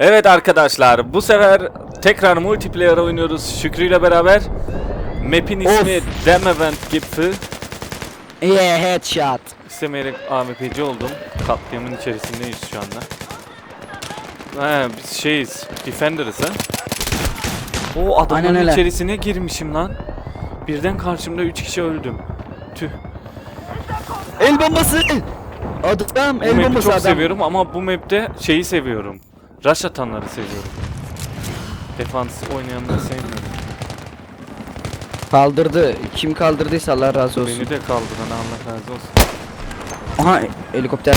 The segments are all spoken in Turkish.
Evet arkadaşlar bu sefer tekrar multiplayer oynuyoruz Şükrü ile beraber. Map'in ismi Demevent Gipfel. Yeah headshot. İstemeyerek AMP'ci oldum. Katliamın içerisindeyiz şu anda. He biz şeyiz, Defender'ız ha. O adamın Aynen öyle. içerisine girmişim lan. Birden karşımda 3 kişi öldüm. Tüh. El bombası. Adam Bu el map'i bombası çok adam. seviyorum ama bu map'te şeyi seviyorum. Rush atanları seviyorum. Defans oynayanları sevmiyorum. Kaldırdı. Kim kaldırdıysa Allah razı olsun. Beni de kaldıran Allah razı olsun. Aha helikopter.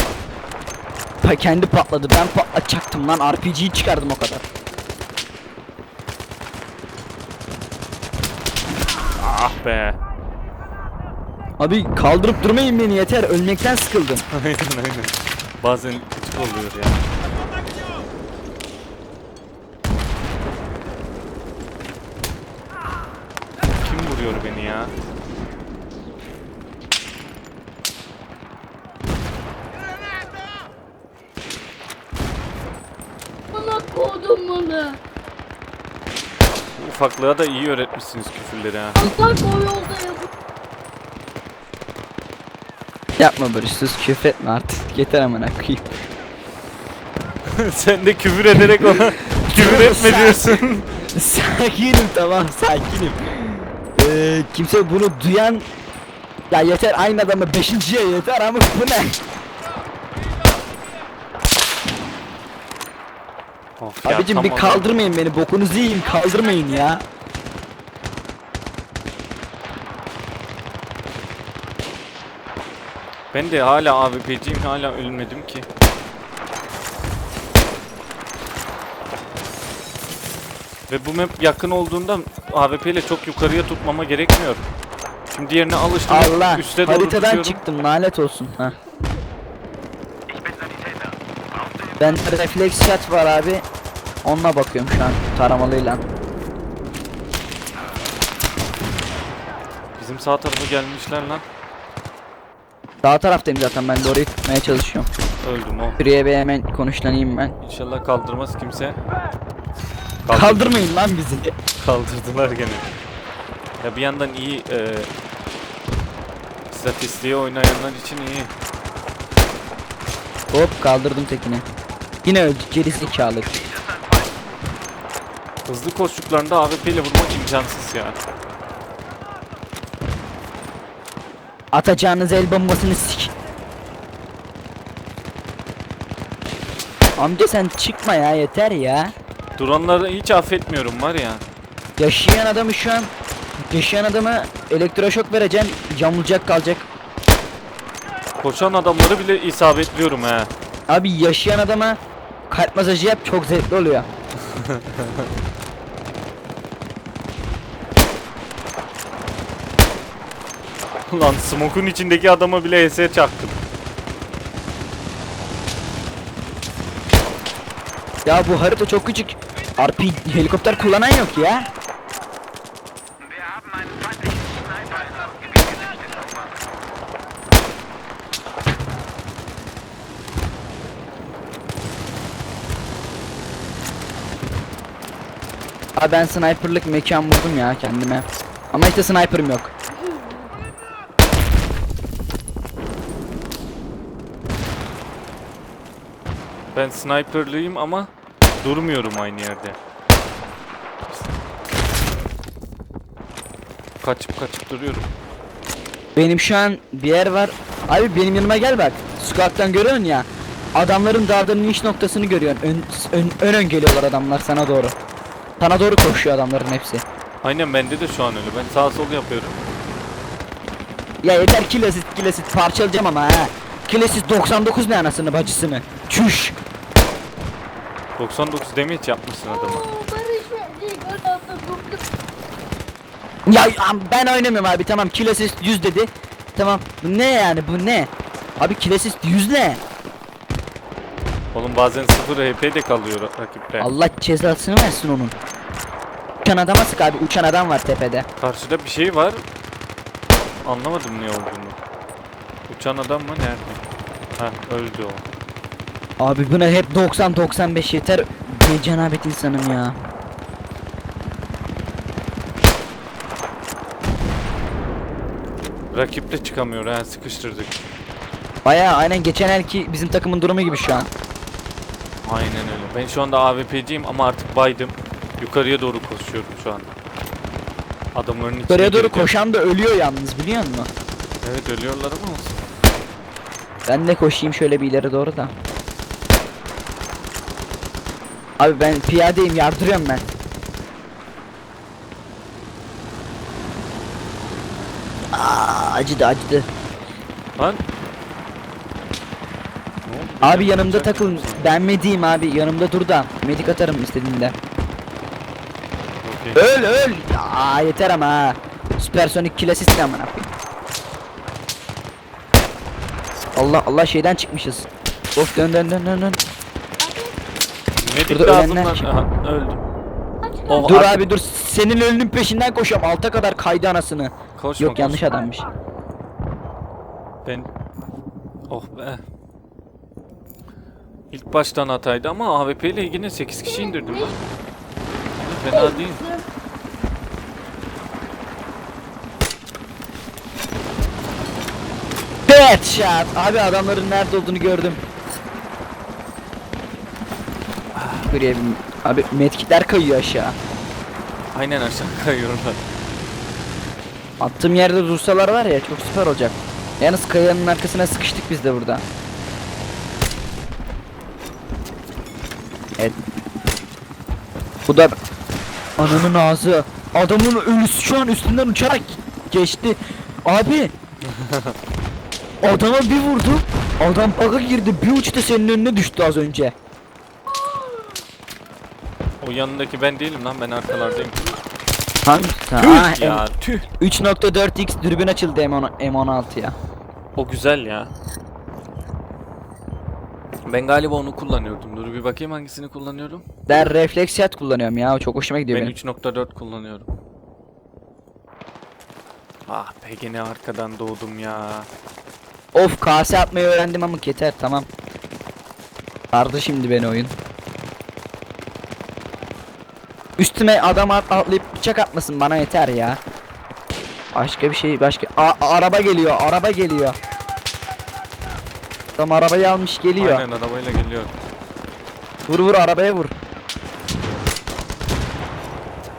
Pa kendi patladı. Ben patlatacaktım lan. RPG'yi çıkardım o kadar. Ah be. Abi kaldırıp durmayın beni yeter. Ölmekten sıkıldım. aynen aynen. Bazen gıcık oluyor ya. Kim vuruyor beni ya? Bana kodum bunu. Bu ufaklığa da iyi öğretmişsiniz küfürleri ha. Bak o yolda yapın. Yapma böyle sus küfretme artık. Yeter amına koyayım. Sen de küfür ederek ona küfür etme diyorsun. sakinim tamam sakinim. Ee, kimse bunu duyan ya yeter aynı adamı beşinciye yeter ama bu ne? Of ya, Abicim bir kaldırmayın beni bokunuzu yiyin kaldırmayın ya. Ben de hala AWP'ciyim hala ölmedim ki. Ve bu map yakın olduğunda AWP ile çok yukarıya tutmama gerekmiyor. Şimdi diğerine alıştım. Allah üste doğru haritadan tutuyorum. çıktım lanet olsun ha. Ben refleks shot var abi. Onunla bakıyorum şu an taramalıyla. Bizim sağ tarafa gelmişler lan. Sağ taraftayım zaten ben de orayı tutmaya çalışıyorum. Öldüm o. Bir hemen konuşlanayım ben. İnşallah kaldırmaz kimse. Kaldır- Kaldırmayın lan bizi. Kaldırdılar gene. Ya bir yandan iyi e, istatistiğe oynayanlar için iyi. Hop kaldırdım tekini. Yine öldü geri zekalı. Hızlı koştuklarında AWP ile vurmak imkansız ya. Atacağınız el bombasını sik. Amca sen çıkma ya yeter ya. Duranları hiç affetmiyorum var ya. Yaşayan adamı şu an yaşayan adama elektroşok vereceksin yamulacak kalacak. Koşan adamları bile isabetliyorum he. Abi yaşayan adama kalp masajı yap çok zevkli oluyor. Lan smoke'un içindeki adama bile HS çaktım. Ya bu harita çok küçük. RP helikopter kullanan yok ya. Abi ben sniperlık mekan buldum ya kendime. Ama işte sniper'ım yok. Ben sniperlıyım ama durmuyorum aynı yerde. Kaçıp kaçıp duruyorum. Benim şu an bir yer var. Abi benim yanıma gel bak. Squat'tan görüyorsun ya. Adamların dağların iniş noktasını görüyorsun. Ön, ön, ön ön geliyorlar adamlar sana doğru. Sana doğru koşuyor adamların hepsi. Aynen bende de şu an öyle. Ben sağ sol yapıyorum. Ya yeter kill assist kill assist parçalayacağım ama ha. Kill assist 99 ne anasını bacısını. Çüş. 99 damage yapmışsın adama. Ya ben oynamıyorum abi tamam kill assist 100 dedi. Tamam bu ne yani bu ne? Abi kill assist 100 ne? Oğlum bazen 0 HP de kalıyor rakipte. Allah cezasını versin onun. Uçan adama sık abi uçan adam var tepede. Karşıda bir şey var. Anlamadım ne olduğunu. Uçan adam mı nerede? Ha öldü o. Abi buna hep 90 95 yeter. ne cenabet insanım ya. Rakip de çıkamıyor ha sıkıştırdık. Baya aynen geçen elki bizim takımın durumu gibi şu an. Aynen öyle. Ben şu anda AWP'ciyim ama artık baydım. Yukarıya doğru koşuyorum şu anda. Adamların içine Yukarıya doğru gireceğim. koşan da ölüyor yalnız biliyor musun? Evet ölüyorlar ama olsun. Ben de koşayım şöyle bir ileri doğru da. Abi ben piyadeyim yardırıyorum ben. Aa, acıdı acıdı. Lan. Abi yanımda takıl. Ben mediyim abi yanımda dur da. Medik atarım istediğinde. Okey. Öl öl. Aa yeter ama ha. Süpersonik kill assist ne amına. Allah Allah şeyden çıkmışız. Of dön dön dön dön dön. Medik Burada lazım ölenler lan. kim? Aha, öldüm. Oh, Dur artık abi dur senin ölünün peşinden koşuyorum alta kadar kaydı anasını. Koşma, Yok yanlış koşma. adammış. Ben... Oh be. İlk baştan hataydı ama AWP ile yine 8 kişi indirdim lan. Fena değil. Headshot. Abi adamların nerede olduğunu gördüm. Buraya. Abi medkitler kayıyor aşağı. Aynen aşağı kayıyorlar. Attığım yerde dursalar var ya çok süper olacak. Yalnız kayanın arkasına sıkıştık biz de burada. Evet. Bu da ananın ağzı. Adamın ölüsü şu an üstünden uçarak geçti. Abi. Adama bir vurdu. Adam bug'a girdi. Bir uçtu senin önüne düştü az önce. O yanındaki ben değilim lan ben arkalardayım. Hangisi? Ha, Tüh ya tüh. 3.4x dürbün açıldı M10 M16 ya. O güzel ya. Ben galiba onu kullanıyordum. Dur bir bakayım hangisini kullanıyorum. Ben refleks yat kullanıyorum ya. O çok hoşuma gidiyor Ben benim. 3.4 kullanıyorum. Ah be gene arkadan doğdum ya. Of kase atmayı öğrendim ama yeter tamam. Sardı şimdi beni oyun. Üstüme adam at atlayıp bıçak atmasın bana yeter ya. Başka bir şey başka. A- araba geliyor araba geliyor. Adam arabayı almış geliyor. Aynen arabayla geliyor. Vur vur arabaya vur.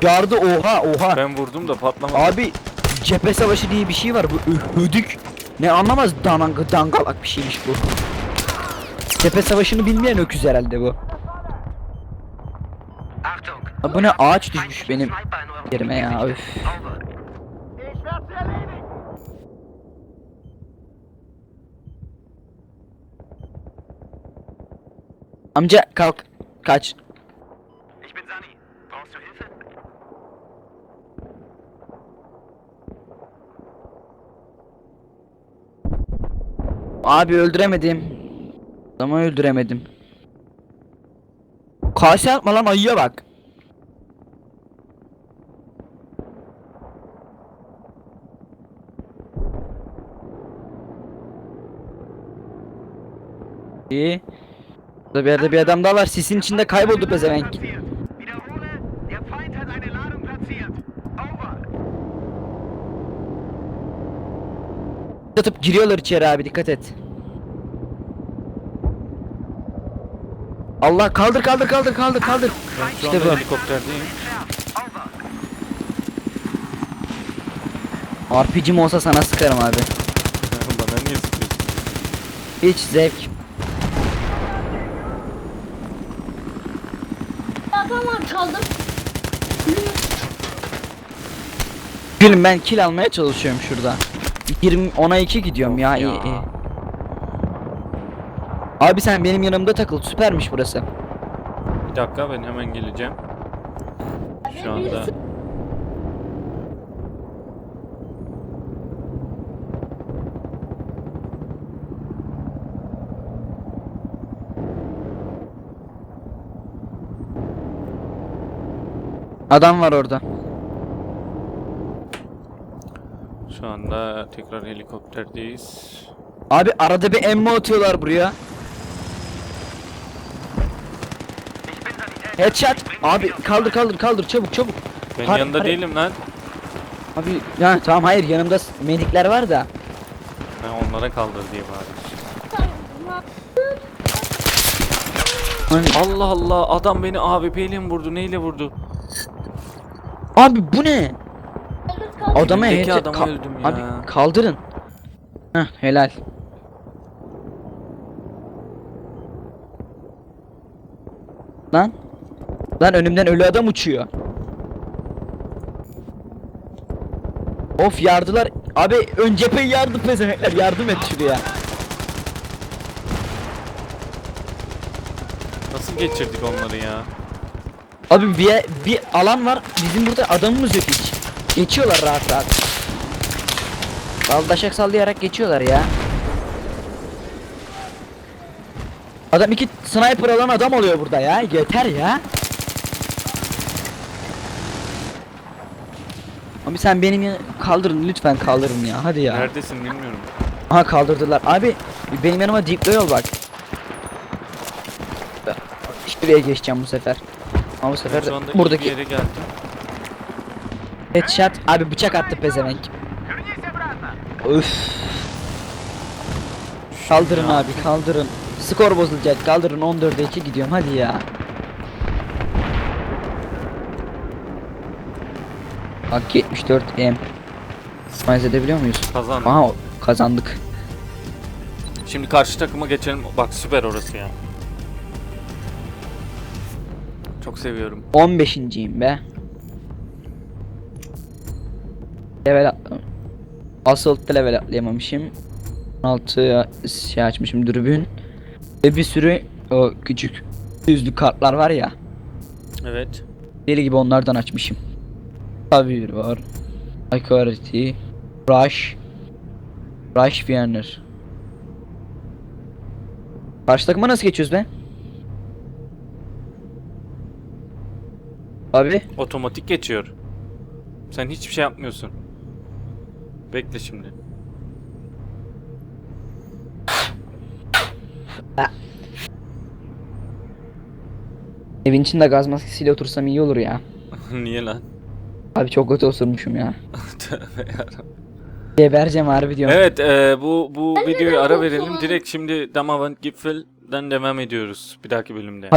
Yardı oha oha. Ben vurdum da patlamadı. Abi cephe savaşı diye bir şey var bu ö- hödük. Ne anlamaz danang dangalak bir şeymiş bu. Cephe savaşını bilmeyen öküz herhalde bu. Abi bu ne ağaç düşmüş benim yerime ya öf. Amca kalk kaç. Abi öldüremedim. Adamı öldüremedim. Kase atma lan ayıya bak. İyi. Burada bir yerde bir adam daha var. Sisin içinde kayboldu pezevenk. Atıp giriyorlar içeri abi dikkat et. Allah kaldır kaldır kaldır kaldır kaldır. Ben şu İşte anda bu. helikopterdeyim. RPG'm olsa sana sıkarım abi. Bana niye sıkıyorsun? Hiç zevk. Adamlar çaldım. Gülüm ben kill almaya çalışıyorum şurada. 20 10'a 2 gidiyorum ya, iyi iyi. Abi sen benim yanımda takıl süpermiş burası. Bir dakika ben hemen geleceğim. Şu anda. Adam var orada. Şu anda tekrar helikopterdeyiz. Abi arada bir emmo atıyorlar buraya. Headshot. Abi kaldır kaldır kaldır çabuk çabuk. Ben Har- yanında har- değilim lan. Abi ya tamam hayır yanımda s- medikler var da. Ben onlara kaldır diye bari. Hani- Allah Allah adam beni AWP ile mi vurdu neyle vurdu? Abi bu ne? Adama Dibimdeki headshot- adamı öldüm ya. Abi kaldırın. Heh helal. Lan. Lan önümden ölü adam uçuyor. Of yardılar. Abi ön cepheyi yardım pezevenkler yardım et şuraya. Nasıl geçirdik onları ya? Abi bir, bir alan var bizim burada adamımız yok hiç. Geçiyorlar rahat rahat. Daldaşak sallayarak geçiyorlar ya. Adam iki sniper alan adam oluyor burada ya. Yeter ya. Abi sen benim ya- kaldırın lütfen kaldırın ya hadi ya. Neredesin bilmiyorum. Aha kaldırdılar. Abi benim yanıma diplo yol bak. Şuraya geçeceğim bu sefer. Ama bu sefer de buradaki yere geldim. headshot abi bıçak attı pezevenk. Üf. Kaldırın Ya. abi kaldırın. Skor bozulacak kaldırın 14'e 2 gidiyorum hadi ya. Bak 74 M. Mayız edebiliyor muyuz? Kazandım. Aha kazandık. Şimdi karşı takıma geçelim. Bak süper orası ya. Çok seviyorum. 15.yim be. Level atlam. Assault'ta level atlayamamışım. 16 şey açmışım dürbün. Ve bir sürü o küçük yüzlü kartlar var ya. Evet. Deli gibi onlardan açmışım. Tabii var. Authority. Rush. Rush Vienner. Karşı takıma nasıl geçiyoruz be? Abi. Otomatik geçiyor. Sen hiçbir şey yapmıyorsun. Bekle şimdi. Evin içinde gaz maskesiyle otursam iyi olur ya. Niye lan? Abi çok kötü osurmuşum ya. Tövbe yarabbim. Gebereceğim harbi diyorum. evet e, bu bu videoyu ara verelim. Direkt şimdi Damavan Gipfel'den devam ediyoruz. Bir dahaki bölümde.